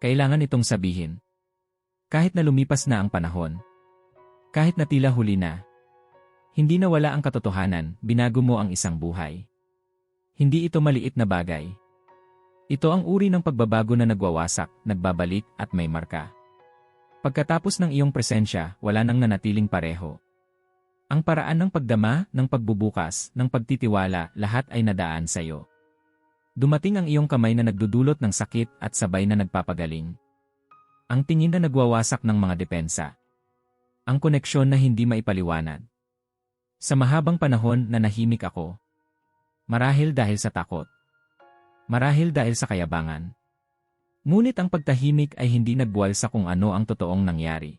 Kailangan itong sabihin. Kahit na lumipas na ang panahon. Kahit na tila huli na. Hindi nawala ang katotohanan, binago mo ang isang buhay. Hindi ito maliit na bagay. Ito ang uri ng pagbabago na nagwawasak, nagbabalik, at may marka. Pagkatapos ng iyong presensya, wala nang nanatiling pareho. Ang paraan ng pagdama, ng pagbubukas, ng pagtitiwala, lahat ay nadaan sa iyo. Dumating ang iyong kamay na nagdudulot ng sakit at sabay na nagpapagaling. Ang tingin na nagwawasak ng mga depensa. Ang koneksyon na hindi maipaliwanag. Sa mahabang panahon na nahimik ako. Marahil dahil sa takot. Marahil dahil sa kayabangan. Ngunit ang pagtahimik ay hindi nagbuwal sa kung ano ang totoong nangyari.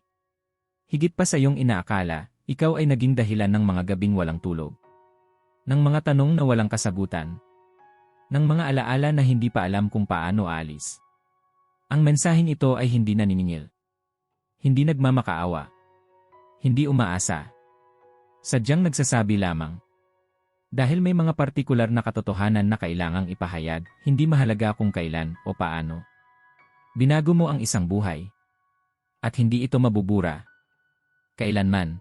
Higit pa sa iyong inaakala, ikaw ay naging dahilan ng mga gabing walang tulog. Ng mga tanong na walang kasagutan. Ng mga alaala na hindi pa alam kung paano alis. Ang mensaheng ito ay hindi naniningil. Hindi nagmamakaawa. Hindi umaasa. Sadyang nagsasabi lamang. Dahil may mga partikular na katotohanan na kailangang ipahayag, hindi mahalaga kung kailan o paano. Binago mo ang isang buhay. At hindi ito mabubura. Kailanman.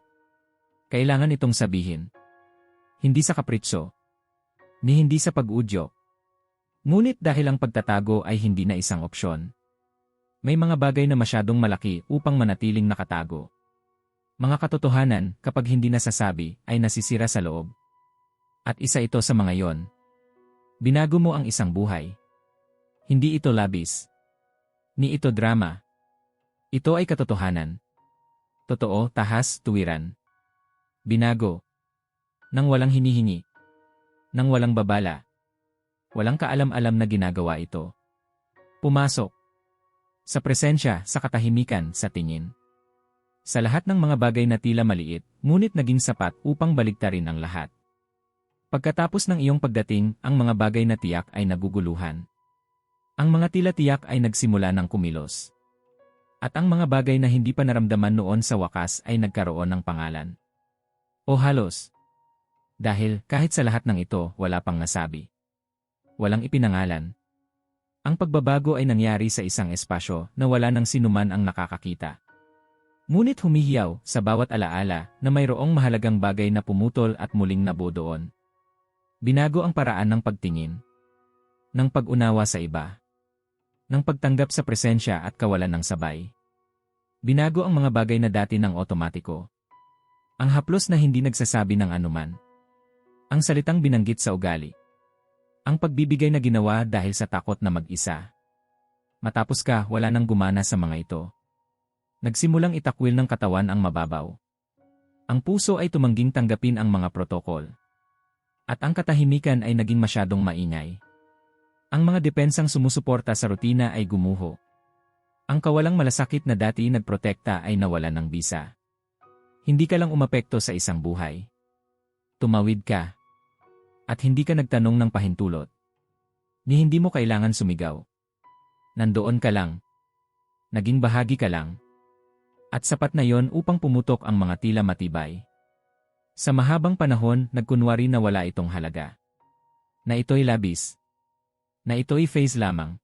Kailangan itong sabihin. Hindi sa kapritso. Ni hindi sa pag-udyo. Ngunit dahil ang pagtatago ay hindi na isang opsyon. May mga bagay na masyadong malaki upang manatiling nakatago. Mga katotohanan, kapag hindi nasasabi, ay nasisira sa loob. At isa ito sa mga yon. Binago mo ang isang buhay. Hindi ito labis. Ni ito drama. Ito ay katotohanan. Totoo, tahas, tuwiran. Binago. Nang walang hinihingi. Nang walang babala. Walang kaalam-alam na ginagawa ito. Pumasok. Sa presensya, sa katahimikan, sa tingin. Sa lahat ng mga bagay na tila maliit, ngunit naging sapat upang baliktarin ang lahat. Pagkatapos ng iyong pagdating, ang mga bagay na tiyak ay naguguluhan. Ang mga tila tiyak ay nagsimula ng kumilos. At ang mga bagay na hindi pa naramdaman noon sa wakas ay nagkaroon ng pangalan. O halos. Dahil kahit sa lahat ng ito, wala pang nasabi. Walang ipinangalan. Ang pagbabago ay nangyari sa isang espasyo na wala nang sinuman ang nakakakita. Ngunit humihiyaw sa bawat alaala na mayroong mahalagang bagay na pumutol at muling nabuo doon. Binago ang paraan ng pagtingin. Ng pag-unawa sa iba ng pagtanggap sa presensya at kawalan ng sabay. Binago ang mga bagay na dati ng otomatiko. Ang haplos na hindi nagsasabi ng anuman. Ang salitang binanggit sa ugali. Ang pagbibigay na ginawa dahil sa takot na mag-isa. Matapos ka, wala nang gumana sa mga ito. Nagsimulang itakwil ng katawan ang mababaw. Ang puso ay tumangging tanggapin ang mga protokol. At ang katahimikan ay naging masyadong maingay. Ang mga depensang sumusuporta sa rutina ay gumuho. Ang kawalang malasakit na dati nagprotekta ay nawalan ng bisa. Hindi ka lang umapekto sa isang buhay. Tumawid ka. At hindi ka nagtanong ng pahintulot. Ni hindi mo kailangan sumigaw. Nandoon ka lang. Naging bahagi ka lang. At sapat na yon upang pumutok ang mga tila matibay. Sa mahabang panahon, nagkunwari na wala itong halaga. Na ito'y labis na ito'y phase lamang.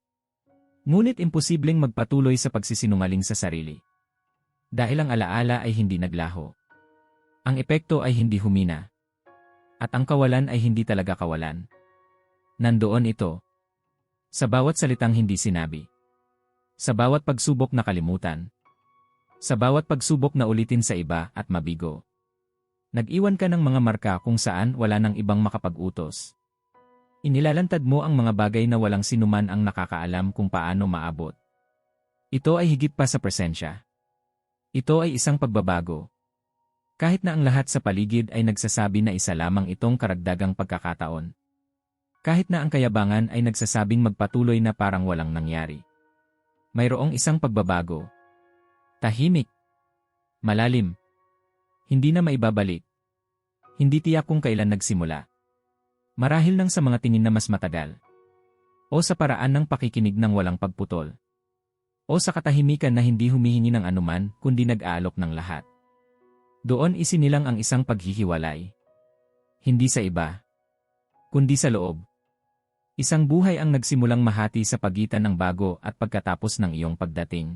Ngunit imposibleng magpatuloy sa pagsisinungaling sa sarili. Dahil ang alaala ay hindi naglaho. Ang epekto ay hindi humina. At ang kawalan ay hindi talaga kawalan. Nandoon ito. Sa bawat salitang hindi sinabi. Sa bawat pagsubok na kalimutan. Sa bawat pagsubok na ulitin sa iba at mabigo. Nag-iwan ka ng mga marka kung saan wala nang ibang makapag-utos. Inilalantad mo ang mga bagay na walang sinuman ang nakakaalam kung paano maabot. Ito ay higit pa sa presensya. Ito ay isang pagbabago. Kahit na ang lahat sa paligid ay nagsasabi na isa lamang itong karagdagang pagkakataon. Kahit na ang kayabangan ay nagsasabing magpatuloy na parang walang nangyari. Mayroong isang pagbabago. Tahimik. Malalim. Hindi na maibabalik. Hindi tiyak kung kailan nagsimula. Marahil nang sa mga tingin na mas matagal. O sa paraan ng pakikinig ng walang pagputol. O sa katahimikan na hindi humihingi ng anuman kundi nag-aalok ng lahat. Doon isinilang ang isang paghihiwalay. Hindi sa iba. Kundi sa loob. Isang buhay ang nagsimulang mahati sa pagitan ng bago at pagkatapos ng iyong pagdating.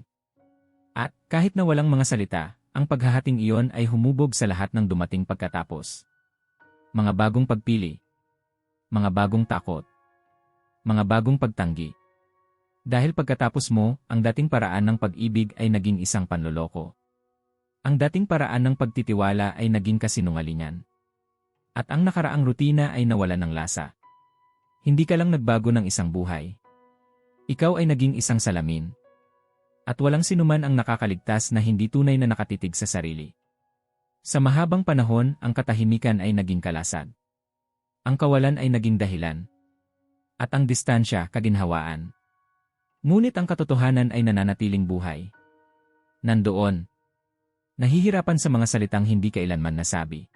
At, kahit na walang mga salita, ang paghahating iyon ay humubog sa lahat ng dumating pagkatapos. Mga bagong pagpili. Mga bagong takot. Mga bagong pagtanggi. Dahil pagkatapos mo, ang dating paraan ng pag-ibig ay naging isang panloloko. Ang dating paraan ng pagtitiwala ay naging kasinungalingan. At ang nakaraang rutina ay nawala ng lasa. Hindi ka lang nagbago ng isang buhay. Ikaw ay naging isang salamin. At walang sinuman ang nakakaligtas na hindi tunay na nakatitig sa sarili. Sa mahabang panahon, ang katahimikan ay naging kalasag. Ang kawalan ay naging dahilan. At ang distansya, kaginhawaan. Ngunit ang katotohanan ay nananatiling buhay. Nandoon. Nahihirapan sa mga salitang hindi kailanman nasabi.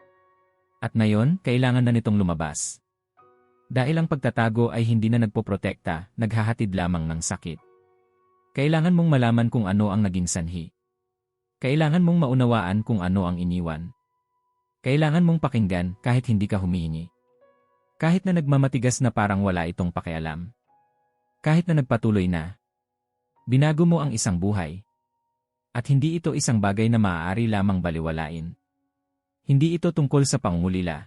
At ngayon, kailangan na nitong lumabas. Dahil ang pagtatago ay hindi na nagpoprotekta, naghahatid lamang ng sakit. Kailangan mong malaman kung ano ang naging sanhi. Kailangan mong maunawaan kung ano ang iniwan. Kailangan mong pakinggan kahit hindi ka humihingi. Kahit na nagmamatigas na parang wala itong pakialam. Kahit na nagpatuloy na. Binago mo ang isang buhay. At hindi ito isang bagay na maaari lamang baliwalain. Hindi ito tungkol sa pangungulila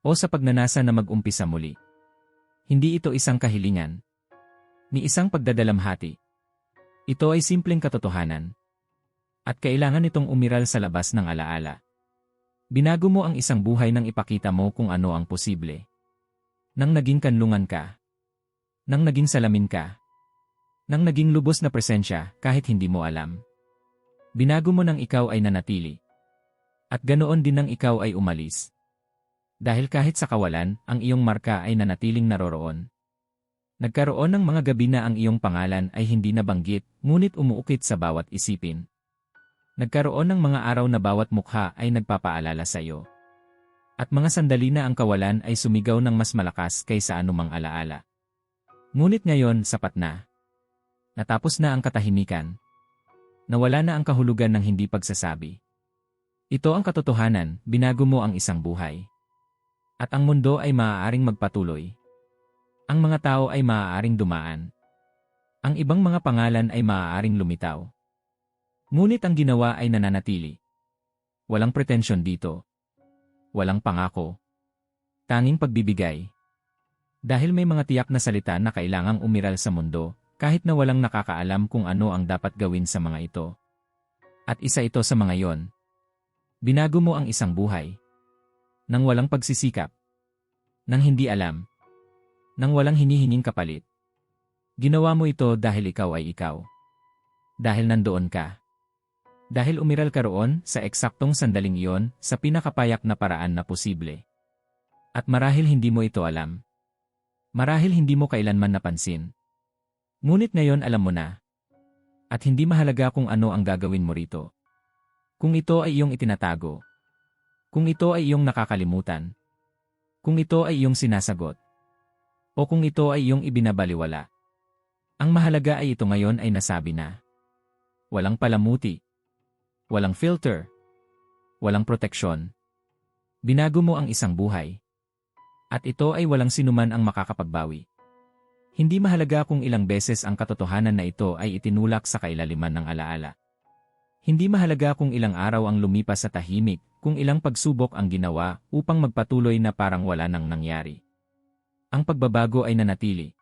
o sa pagnanasa na mag-umpisa muli. Hindi ito isang kahilingan, ni isang pagdadalamhati. Ito ay simpleng katotohanan. At kailangan itong umiral sa labas ng alaala. Binago mo ang isang buhay nang ipakita mo kung ano ang posible. Nang naging kanlungan ka. Nang naging salamin ka. Nang naging lubos na presensya kahit hindi mo alam. Binago mo nang ikaw ay nanatili. At ganoon din nang ikaw ay umalis. Dahil kahit sa kawalan, ang iyong marka ay nanatiling naroroon. Nagkaroon ng mga gabi na ang iyong pangalan ay hindi nabanggit, ngunit umuukit sa bawat isipin. Nagkaroon ng mga araw na bawat mukha ay nagpapaalala sa iyo. At mga sandali na ang kawalan ay sumigaw ng mas malakas kaysa anumang alaala. Ngunit ngayon, sapat na. Natapos na ang katahimikan. Nawala na ang kahulugan ng hindi pagsasabi. Ito ang katotohanan, binago mo ang isang buhay. At ang mundo ay maaaring magpatuloy. Ang mga tao ay maaaring dumaan. Ang ibang mga pangalan ay maaaring lumitaw. Ngunit ang ginawa ay nananatili. Walang pretensyon dito. Walang pangako. Tanging pagbibigay. Dahil may mga tiyak na salita na kailangang umiral sa mundo, kahit na walang nakakaalam kung ano ang dapat gawin sa mga ito. At isa ito sa mga yon. Binago mo ang isang buhay nang walang pagsisikap, nang hindi alam, nang walang hinihinging kapalit. Ginawa mo ito dahil ikaw ay ikaw. Dahil nandoon ka. Dahil umiral ka roon sa eksaktong sandaling iyon sa pinakapayak na paraan na posible. At marahil hindi mo ito alam. Marahil hindi mo kailanman napansin. Ngunit ngayon alam mo na. At hindi mahalaga kung ano ang gagawin mo rito. Kung ito ay iyong itinatago, kung ito ay iyong nakakalimutan. Kung ito ay iyong sinasagot. O kung ito ay iyong ibinabaliwala. Ang mahalaga ay ito ngayon ay nasabi na. Walang palamuti. Walang filter. Walang proteksyon. Binago mo ang isang buhay. At ito ay walang sinuman ang makakapagbawi. Hindi mahalaga kung ilang beses ang katotohanan na ito ay itinulak sa kailaliman ng alaala. Hindi mahalaga kung ilang araw ang lumipas sa tahimik kung ilang pagsubok ang ginawa upang magpatuloy na parang wala nang nangyari. Ang pagbabago ay nanatili.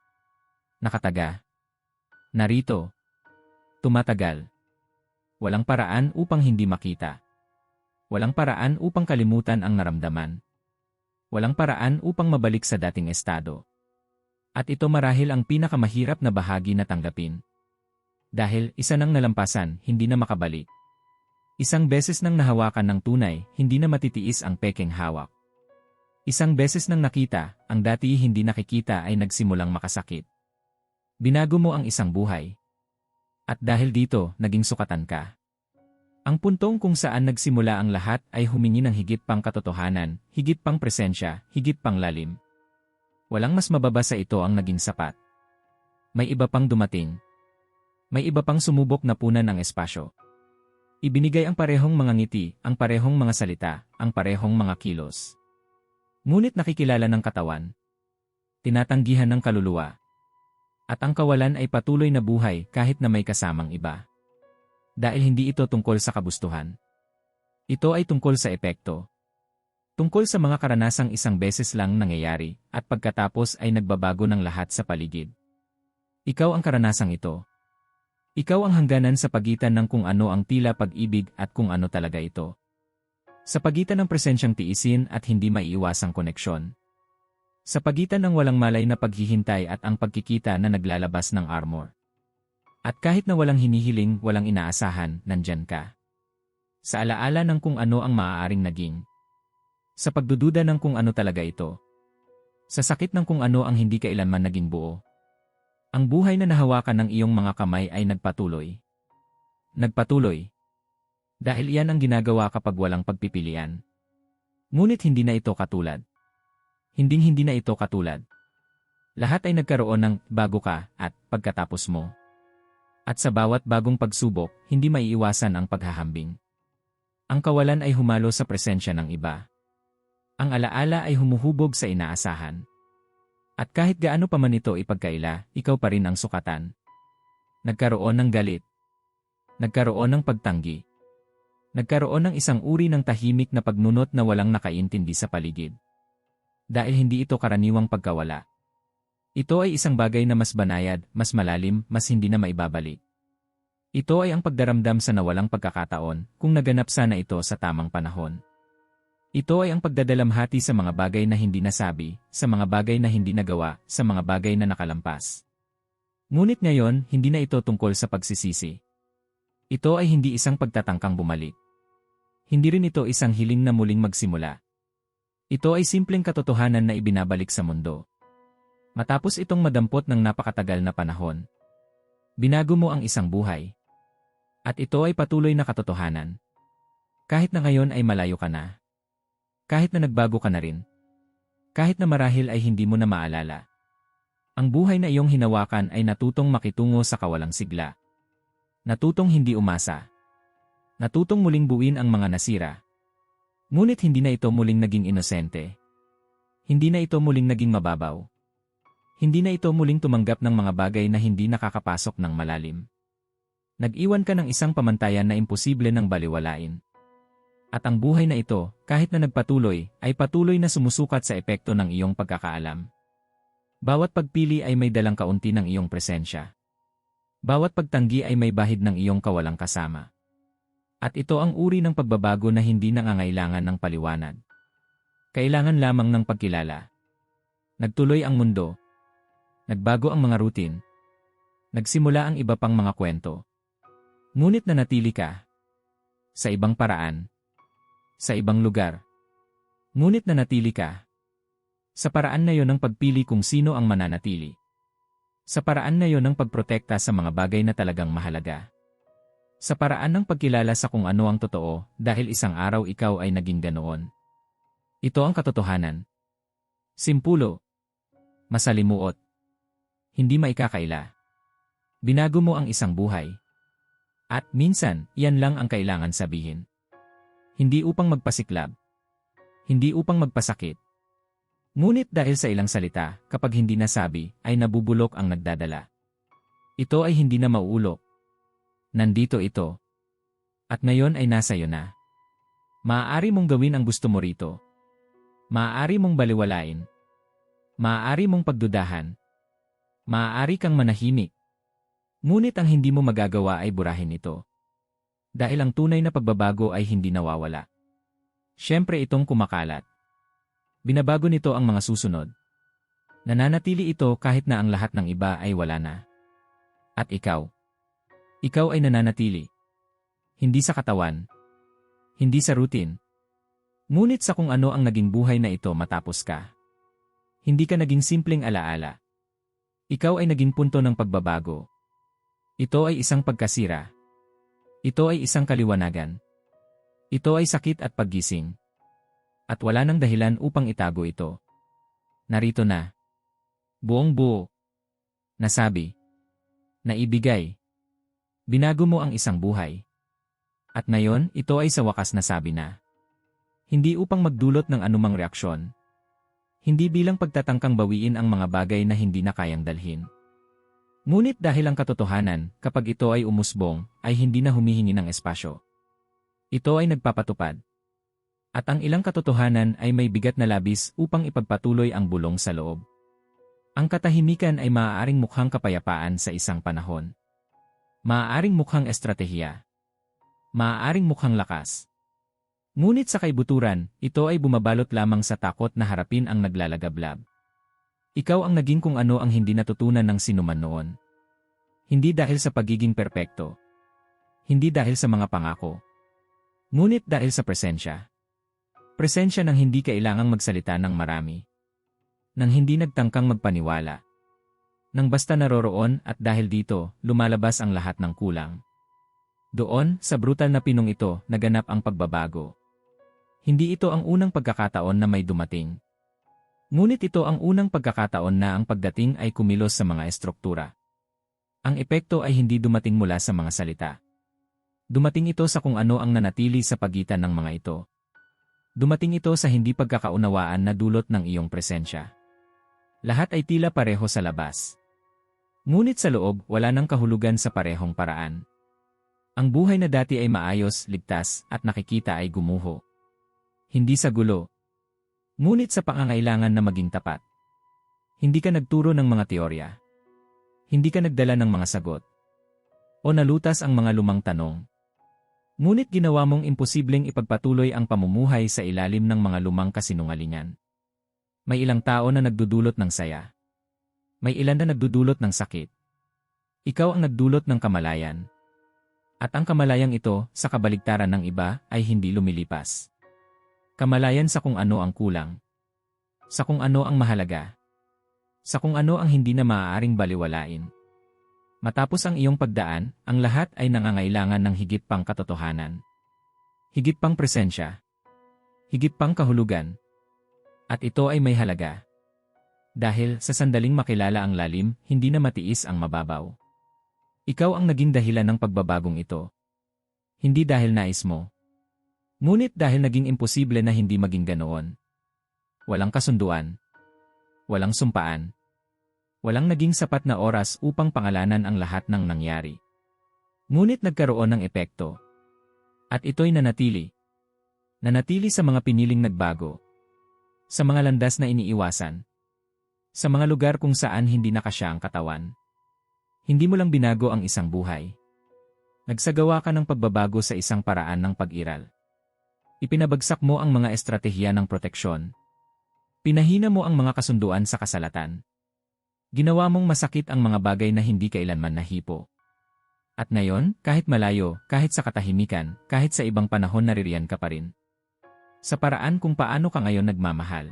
Nakataga. Narito. Tumatagal. Walang paraan upang hindi makita. Walang paraan upang kalimutan ang naramdaman. Walang paraan upang mabalik sa dating estado. At ito marahil ang pinakamahirap na bahagi na tanggapin. Dahil isa nang nalampasan, hindi na makabalik. Isang beses nang nahawakan ng tunay, hindi na matitiis ang pekeng hawak. Isang beses nang nakita, ang dati hindi nakikita ay nagsimulang makasakit. Binago mo ang isang buhay. At dahil dito, naging sukatan ka. Ang puntong kung saan nagsimula ang lahat ay humingi ng higit pang katotohanan, higit pang presensya, higit pang lalim. Walang mas mababa sa ito ang naging sapat. May iba pang dumating. May iba pang sumubok na punan ng espasyo. Ibinigay ang parehong mga ngiti, ang parehong mga salita, ang parehong mga kilos. Ngunit nakikilala ng katawan. Tinatanggihan ng kaluluwa. At ang kawalan ay patuloy na buhay kahit na may kasamang iba. Dahil hindi ito tungkol sa kabustuhan. Ito ay tungkol sa epekto. Tungkol sa mga karanasang isang beses lang nangyayari at pagkatapos ay nagbabago ng lahat sa paligid. Ikaw ang karanasang ito. Ikaw ang hangganan sa pagitan ng kung ano ang tila pag-ibig at kung ano talaga ito. Sa pagitan ng presensyang tiisin at hindi maiiwasang koneksyon. Sa pagitan ng walang malay na paghihintay at ang pagkikita na naglalabas ng armor. At kahit na walang hinihiling, walang inaasahan, nandyan ka. Sa alaala ng kung ano ang maaaring naging. Sa pagdududa ng kung ano talaga ito. Sa sakit ng kung ano ang hindi kailanman naging buo. Ang buhay na nahawakan ng iyong mga kamay ay nagpatuloy. Nagpatuloy. Dahil iyan ang ginagawa kapag walang pagpipilian. Ngunit hindi na ito katulad. Hinding-hindi na ito katulad. Lahat ay nagkaroon ng bago ka at pagkatapos mo. At sa bawat bagong pagsubok, hindi maiiwasan ang paghahambing. Ang kawalan ay humalo sa presensya ng iba. Ang alaala ay humuhubog sa inaasahan. At kahit gaano pa man ito ipagkaila, ikaw pa rin ang sukatan. Nagkaroon ng galit. Nagkaroon ng pagtanggi. Nagkaroon ng isang uri ng tahimik na pagnunot na walang nakaintindi sa paligid. Dahil hindi ito karaniwang pagkawala. Ito ay isang bagay na mas banayad, mas malalim, mas hindi na maibabalik. Ito ay ang pagdaramdam sa nawalang pagkakataon kung naganap sana ito sa tamang panahon. Ito ay ang pagdadalamhati sa mga bagay na hindi nasabi, sa mga bagay na hindi nagawa, sa mga bagay na nakalampas. Ngunit ngayon, hindi na ito tungkol sa pagsisisi. Ito ay hindi isang pagtatangkang bumalik. Hindi rin ito isang hiling na muling magsimula. Ito ay simpleng katotohanan na ibinabalik sa mundo. Matapos itong madampot ng napakatagal na panahon, binago mo ang isang buhay. At ito ay patuloy na katotohanan. Kahit na ngayon ay malayo ka na. Kahit na nagbago ka na rin. Kahit na marahil ay hindi mo na maalala. Ang buhay na iyong hinawakan ay natutong makitungo sa kawalang sigla. Natutong hindi umasa. Natutong muling buuin ang mga nasira. Ngunit hindi na ito muling naging inosente. Hindi na ito muling naging mababaw. Hindi na ito muling tumanggap ng mga bagay na hindi nakakapasok ng malalim. Nag-iwan ka ng isang pamantayan na imposible ng baliwalain. At ang buhay na ito, kahit na nagpatuloy, ay patuloy na sumusukat sa epekto ng iyong pagkakaalam. Bawat pagpili ay may dalang kaunti ng iyong presensya. Bawat pagtanggi ay may bahid ng iyong kawalang kasama. At ito ang uri ng pagbabago na hindi nangangailangan ng paliwanag. Kailangan lamang ng pagkilala. Nagtuloy ang mundo, Nagbago ang mga routine. Nagsimula ang iba pang mga kwento. Ngunit nanatili ka. Sa ibang paraan. Sa ibang lugar. Ngunit nanatili ka. Sa paraan na yon ng pagpili kung sino ang mananatili. Sa paraan na yon ng pagprotekta sa mga bagay na talagang mahalaga. Sa paraan ng pagkilala sa kung ano ang totoo dahil isang araw ikaw ay naging ganoon. Ito ang katotohanan. Simpulo. Masalimuot hindi maikakaila. Binago mo ang isang buhay. At minsan, iyan lang ang kailangan sabihin. Hindi upang magpasiklab. Hindi upang magpasakit. Ngunit dahil sa ilang salita, kapag hindi nasabi, ay nabubulok ang nagdadala. Ito ay hindi na mauulok. Nandito ito. At ngayon ay nasa iyo na. Maaari mong gawin ang gusto mo rito. Maaari mong baliwalain. Maaari mong pagdudahan maaari kang manahimik. Ngunit ang hindi mo magagawa ay burahin ito. Dahil ang tunay na pagbabago ay hindi nawawala. Siyempre itong kumakalat. Binabago nito ang mga susunod. Nananatili ito kahit na ang lahat ng iba ay wala na. At ikaw. Ikaw ay nananatili. Hindi sa katawan. Hindi sa routine. Ngunit sa kung ano ang naging buhay na ito matapos ka. Hindi ka naging simpleng alaala. Ikaw ay naging punto ng pagbabago. Ito ay isang pagkasira. Ito ay isang kaliwanagan. Ito ay sakit at paggising. At wala nang dahilan upang itago ito. Narito na. Buong buo. Nasabi. Naibigay. Binago mo ang isang buhay. At ngayon, ito ay sa wakas nasabi na. Hindi upang magdulot ng anumang reaksyon. Hindi bilang pagtatangkang bawiin ang mga bagay na hindi na kayang dalhin. Ngunit dahil ang katotohanan, kapag ito ay umusbong, ay hindi na humihingi ng espasyo. Ito ay nagpapatupad. At ang ilang katotohanan ay may bigat na labis upang ipagpatuloy ang bulong sa loob. Ang katahimikan ay maaaring mukhang kapayapaan sa isang panahon. Maaaring mukhang estratehiya. Maaaring mukhang lakas. Ngunit sa kaibuturan, ito ay bumabalot lamang sa takot na harapin ang naglalagablab. Ikaw ang naging kung ano ang hindi natutunan ng sinuman noon. Hindi dahil sa pagiging perpekto. Hindi dahil sa mga pangako Ngunit dahil sa presensya. Presensya ng hindi kailangang magsalita ng marami. Nang hindi nagtangkang magpaniwala. Nang basta naroroon at dahil dito, lumalabas ang lahat ng kulang. Doon, sa brutal na pinong ito, naganap ang pagbabago. Hindi ito ang unang pagkakataon na may dumating. Ngunit ito ang unang pagkakataon na ang pagdating ay kumilos sa mga estruktura. Ang epekto ay hindi dumating mula sa mga salita. Dumating ito sa kung ano ang nanatili sa pagitan ng mga ito. Dumating ito sa hindi pagkakaunawaan na dulot ng iyong presensya. Lahat ay tila pareho sa labas. Ngunit sa loob, wala nang kahulugan sa parehong paraan. Ang buhay na dati ay maayos, ligtas, at nakikita ay gumuho. Hindi sa gulo. Ngunit sa pangangailangan na maging tapat. Hindi ka nagturo ng mga teorya. Hindi ka nagdala ng mga sagot. O nalutas ang mga lumang tanong. Ngunit ginawa mong imposibleng ipagpatuloy ang pamumuhay sa ilalim ng mga lumang kasinungalingan. May ilang tao na nagdudulot ng saya. May ilan na nagdudulot ng sakit. Ikaw ang nagdulot ng kamalayan. At ang kamalayang ito, sa kabaligtaran ng iba, ay hindi lumilipas. Kamalayan sa kung ano ang kulang. Sa kung ano ang mahalaga. Sa kung ano ang hindi na maaaring baliwalain. Matapos ang iyong pagdaan, ang lahat ay nangangailangan ng higit pang katotohanan. Higit pang presensya. Higit pang kahulugan. At ito ay may halaga. Dahil sa sandaling makilala ang lalim, hindi na matiis ang mababaw. Ikaw ang naging dahilan ng pagbabagong ito. Hindi dahil nais mo. Ngunit dahil naging imposible na hindi maging ganoon. Walang kasunduan. Walang sumpaan walang naging sapat na oras upang pangalanan ang lahat ng nangyari. Ngunit nagkaroon ng epekto. At ito'y nanatili. Nanatili sa mga piniling nagbago. Sa mga landas na iniiwasan. Sa mga lugar kung saan hindi nakasya ang katawan. Hindi mo lang binago ang isang buhay. Nagsagawa ka ng pagbabago sa isang paraan ng pag-iral. Ipinabagsak mo ang mga estratehiya ng proteksyon. Pinahina mo ang mga kasunduan sa kasalatan. Ginawa mong masakit ang mga bagay na hindi kailanman nahipo. At ngayon, kahit malayo, kahit sa katahimikan, kahit sa ibang panahon naririyan ka pa rin. Sa paraan kung paano ka ngayon nagmamahal.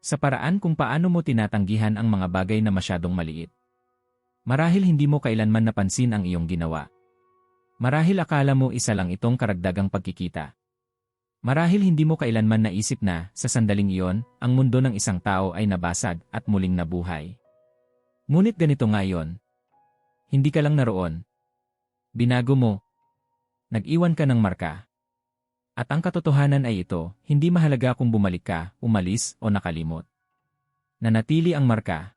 Sa paraan kung paano mo tinatanggihan ang mga bagay na masyadong maliit. Marahil hindi mo kailanman napansin ang iyong ginawa. Marahil akala mo isa lang itong karagdagang pagkikita. Marahil hindi mo kailanman naisip na, sa sandaling iyon, ang mundo ng isang tao ay nabasag at muling nabuhay. Ngunit ganito ngayon. Hindi ka lang naroon. Binago mo. Nag-iwan ka ng marka. At ang katotohanan ay ito, hindi mahalaga kung bumalik ka, umalis, o nakalimot. Nanatili ang marka.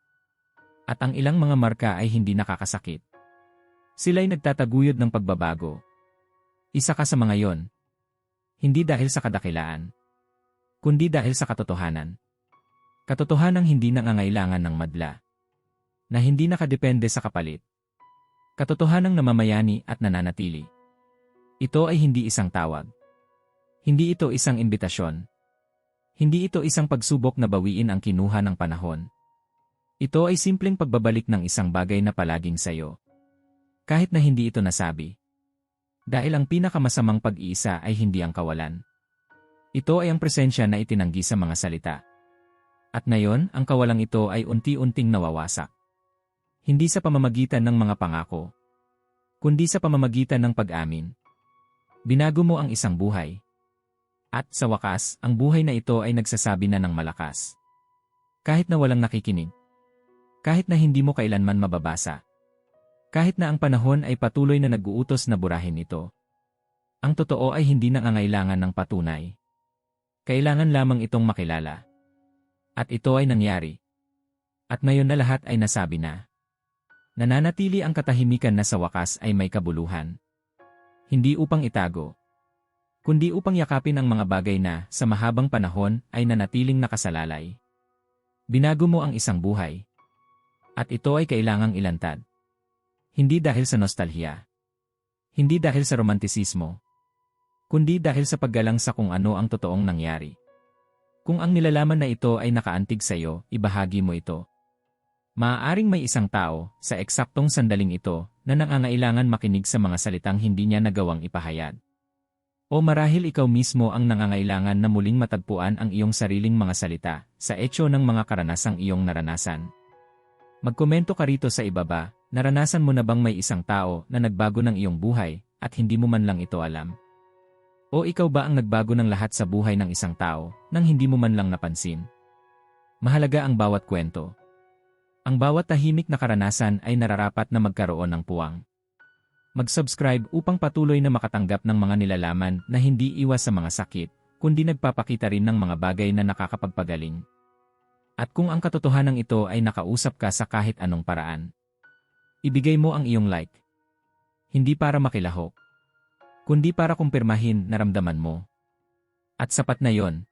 At ang ilang mga marka ay hindi nakakasakit. Sila'y nagtataguyod ng pagbabago. Isa ka sa mga yon. Hindi dahil sa kadakilaan. Kundi dahil sa katotohanan. Katotohanang hindi nangangailangan ng madla na hindi nakadepende sa kapalit. Katotohanang namamayani at nananatili. Ito ay hindi isang tawag. Hindi ito isang imbitasyon. Hindi ito isang pagsubok na bawiin ang kinuha ng panahon. Ito ay simpleng pagbabalik ng isang bagay na palaging sayo. Kahit na hindi ito nasabi. Dahil ang pinakamasamang pag-iisa ay hindi ang kawalan. Ito ay ang presensya na itinanggi sa mga salita. At ngayon, ang kawalang ito ay unti-unting nawawasak. Hindi sa pamamagitan ng mga pangako, kundi sa pamamagitan ng pag-amin. Binago mo ang isang buhay. At sa wakas, ang buhay na ito ay nagsasabi na ng malakas. Kahit na walang nakikinig. Kahit na hindi mo kailanman mababasa. Kahit na ang panahon ay patuloy na nag-uutos na burahin ito. Ang totoo ay hindi nangangailangan ng patunay. Kailangan lamang itong makilala. At ito ay nangyari. At ngayon na lahat ay nasabi na. Nananatili ang katahimikan na sa wakas ay may kabuluhan. Hindi upang itago, kundi upang yakapin ang mga bagay na, sa mahabang panahon, ay nanatiling nakasalalay. Binago mo ang isang buhay. At ito ay kailangang ilantad. Hindi dahil sa nostalhiya. Hindi dahil sa romantisismo. Kundi dahil sa paggalang sa kung ano ang totoong nangyari. Kung ang nilalaman na ito ay nakaantig sa iyo, ibahagi mo ito. Maaaring may isang tao, sa eksaktong sandaling ito, na nangangailangan makinig sa mga salitang hindi niya nagawang ipahayag. O marahil ikaw mismo ang nangangailangan na muling matagpuan ang iyong sariling mga salita sa etyo ng mga karanasang iyong naranasan. Magkomento ka rito sa ibaba, naranasan mo na bang may isang tao na nagbago ng iyong buhay at hindi mo man lang ito alam? O ikaw ba ang nagbago ng lahat sa buhay ng isang tao nang hindi mo man lang napansin? Mahalaga ang bawat kwento. Ang bawat tahimik na karanasan ay nararapat na magkaroon ng puwang. Mag-subscribe upang patuloy na makatanggap ng mga nilalaman na hindi iwas sa mga sakit, kundi nagpapakita rin ng mga bagay na nakakapagpagaling. At kung ang katotohanan ito ay nakausap ka sa kahit anong paraan, ibigay mo ang iyong like. Hindi para makilahok, kundi para kumpirmahin na ramdaman mo. At sapat na yon,